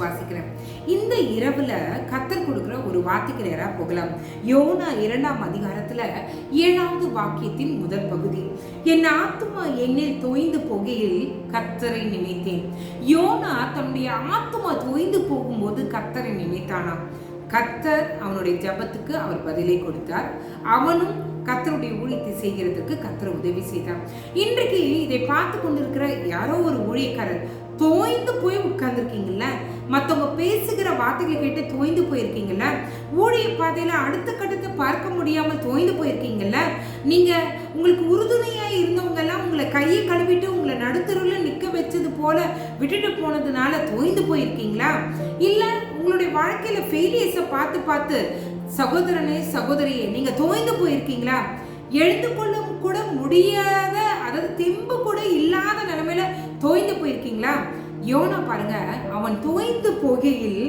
வாசிக்கிறேன் இந்த இரவுல கத்தர் கொடுக்குற ஒரு வார்த்தைக்கு நேராக போகலாம். யோனா இரண்டாம் அதிகாரத்துல ஏழாவது வாக்கியத்தின் முதல் பகுதி. என் ஆத்துமா என்னில் தோய்ந்து போகையில் கத்தரை நினைத்தேன். யோனா தன்னுடைய ஆத்துமா தோய்ந்து போகும்போது கத்தரை நினைத்தானாம். கத்தர் அவனுடைய ஜெபத்துக்கு அவர் பதிலை கொடுத்தார். அவனும் கத்தருடைய ஊழியத்தை செய்கிறதுக்கு கத்தர் உதவி செய்தார். இன்றைக்கு இதை பார்த்து கொண்டிருக்கிற யாரோ ஒரு ஊழியக்காரர் தோய்ந்து போய் உட்கார்ந்துருக்கீங்கல்ல? மற்றவங்க பேசுகிற வார்த்தைகளை கேட்டு தோய்ந்து போயிருக்கீங்கல்ல? ஊழிய பாதையில் அடுத்த கட்டத்தை பார்க்க முடியாமல் தோய்ந்து போயிருக்கீங்கல்ல? நீங்க உங்களுக்கு உறுதுணையாக இருந்தவங்க எல்லாம் உங்களை கையை கழுவிட்டு உங்களை நடுத்தருவில் நிக்க வச்சது போல விட்டுட்டு போனதுனால தோய்ந்து போயிருக்கீங்களா? இல்ல உங்களுடைய வாழ்க்கையில ஃபெயிலியர்ஸை பார்த்து பார்த்து சகோதரனே சகோதரியே நீங்க தோய்ந்து போயிருக்கீங்களா? எழுந்து கொள்ள கூட முடியாத அதாவது தெம்பு கூட இல்லாத நிலைமையில தோய்ந்து போயிருக்கீங்களா? யோனா பாருங்க அவன் தோய்ந்து போகையில்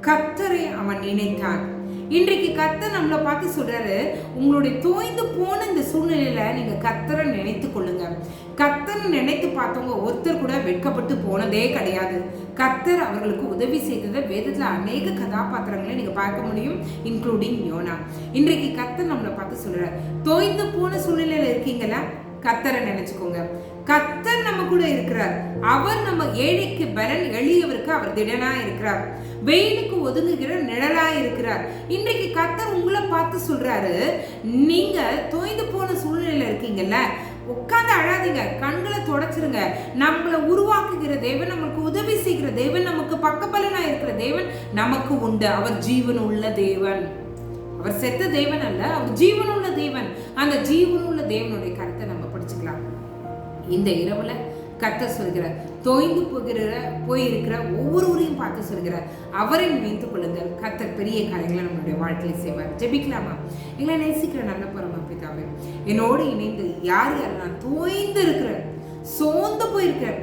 கத்தரை அவன் நினைத்தான். இன்றைக்கு கத்த நம்மளை பார்த்து சொல்றாரு உங்களுடைய தோய்ந்து போன இந்த சூழ்நிலையில நீங்க கத்தரை நினைத்து கொள்ளுங்க. கத்தரை நினைத்து பார்த்தவங்க ஒருத்தர் கூட வெட்கப்பட்டு போனதே கிடையாது. கத்தர் அவர்களுக்கு உதவி செய்ததை வேதத்துல அநேக கதாபாத்திரங்களை நீங்க பார்க்க முடியும் இன்க்ளூடிங் யோனா. இன்றைக்கு கத்தர் நம்மளை பார்த்து சொல்றாரு தோய்ந்து போன சூழ்நிலையில இருக்கீங்களா கத்தரை நினைச்சுக்கோங்க. கத்தர் நம்ம கூட இருக்கிறார். அவர் நம்ம ஏழைக்கு பலன் எளியவருக்கு அவர் திடனா இருக்கிறார். வெயிலுக்கு ஒதுங்குகிற நிழலா இருக்கிறார். இன்றைக்கு கத்தர் உங்களை பார்த்து சொல்றாரு நீங்க தோய்ந்து போன சூழ்நிலையில இருக்கீங்கல்ல உட்காந்து அழாதீங்க கண்களை தொடச்சிருங்க. நம்மளை உருவாக்குகிற தேவன் நமக்கு உதவி செய்கிற தேவன் நமக்கு பக்கபலனா இருக்கிற தேவன் நமக்கு உண்டு. அவர் ஜீவன் உள்ள தேவன். அவர் செத்த தேவன் அல்ல அவர் ஜீவனுள்ள தேவன். அந்த ஜீவனுள்ள தேவனுடைய கருத்தை படிச்சுக்கலாம் இந்த இரவுல கத்த சொல்கிறார் தோய்ந்து போகிற போயிருக்கிற ஒவ்வொருவரையும் பார்த்து சொல்கிறார் அவரை நினைத்துக் கொள்ளுங்கள். கத்தர் பெரிய காரியங்களை நம்மளுடைய வாழ்க்கையில் செய்வார். ஜெபிக்கலாமா? எங்களை நேசிக்கிற நல்ல பரம பிதாவே என்னோடு இணைந்து யார் யார் நான் தோய்ந்து இருக்கிறேன் சோர்ந்து போயிருக்கிறேன்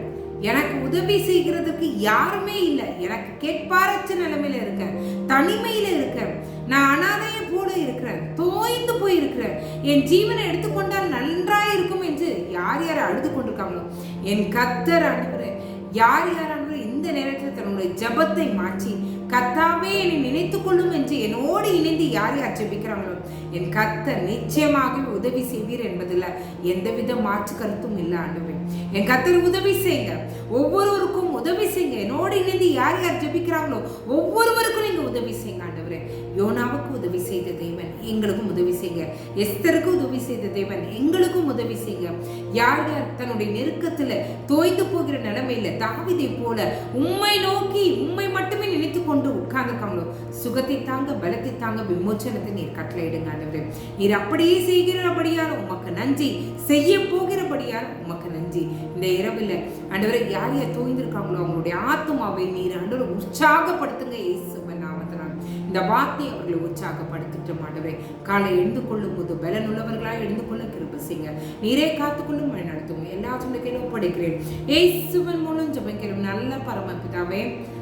எனக்கு உதவி செய்கிறதுக்கு யாருமே இல்லை. எனக்கு கேட்பாரச்ச நிலைமையில இருக்கேன் தனிமையில இருக்கேன். நான் அனாதையை போல இருக்கிறேன் தோய்ந்து போயிருக்கிறேன். என் ஜீவனை எடுத்துக்கொண்டு நன்றாய் இருக்கும் என்று யார் யார் அழுது கொண்டிருக்காங்களோ என் கத்தர் ஆண்டவரே யார் யார் இந்த நேரத்தில் தன்னுடைய ஜபத்தை மாற்றி கத்தாவே என்னை நினைத்துக் கொள்ளும் என்று என்னோடு இணைந்து யார் யார் ஜெபிக்கிறாங்களோ என் கத்தர் நிச்சயமாக உதவி செய்வீர் என்பதில் எந்தவித மாற்று கருத்தும் இல்லை ஆண்டவரே. என் கத்தர் உதவி செய்யுங்க. ஒவ்வொரு உதவி செய்யுங்க. என்னோடு இணைந்து யார் யார் ஜெபிக்கிறாங்களோ ஒவ்வொருவருக்கும் நீங்கள் உதவி செய்யுங்க ஆண்டவரே. யோனாவுக்கு உதவி செய்த தேவன் எங்களுக்கும் உதவி செய்யுங்க. எஸ்தருக்கு உதவி செய்த தேவன் எங்களுக்கும் உதவி செய்யுங்க. யார் யார் தன்னுடைய நெருக்கத்துல தோய்ந்து போகிற நிலைமையில தாவிதை போல உண்மை நோக்கி உண்மை மட்டும் நினைத்து கொண்டு உட்கார்ந்துருக்காங்களோ சுகத்தை தாங்க பலத்தை தாங்க விமோச்சனத்தை நீர் கட்டளையிடுங்க ஆண்டவரே. நீர் அப்படியே செய்கிறபடியால் உமக்கு நன்றி. செய்ய போகிறபடியால் உமக்கு நன்றி. இந்த இரவில் ஆண்டவரை யார் யார் தோய்ந்திருக்காங்களோ அவங்களுடைய ஆத்மாவை நீர் ஆண்டவரை உற்சாகப்படுத்துங்க இயேசுவின் நாமத்தினால். இந்த வார்த்தை அவர்களை உற்சாகப்படுத்திட்டு ஆண்டவரே. காலை எழுந்து கொள்ளும் போது பலனுள்ளவர்களாக எழுந்து கொள்ள கிருபசிங்க நீரே காத்துக்கொள்ளும் வழி நடத்துவோம். எல்லா சொந்தக்கையும் ஒப்படைக்கிறேன். ஏசுவன் மூலம் ஜபிக்கிறோம். நல்ல பரமபிதாவே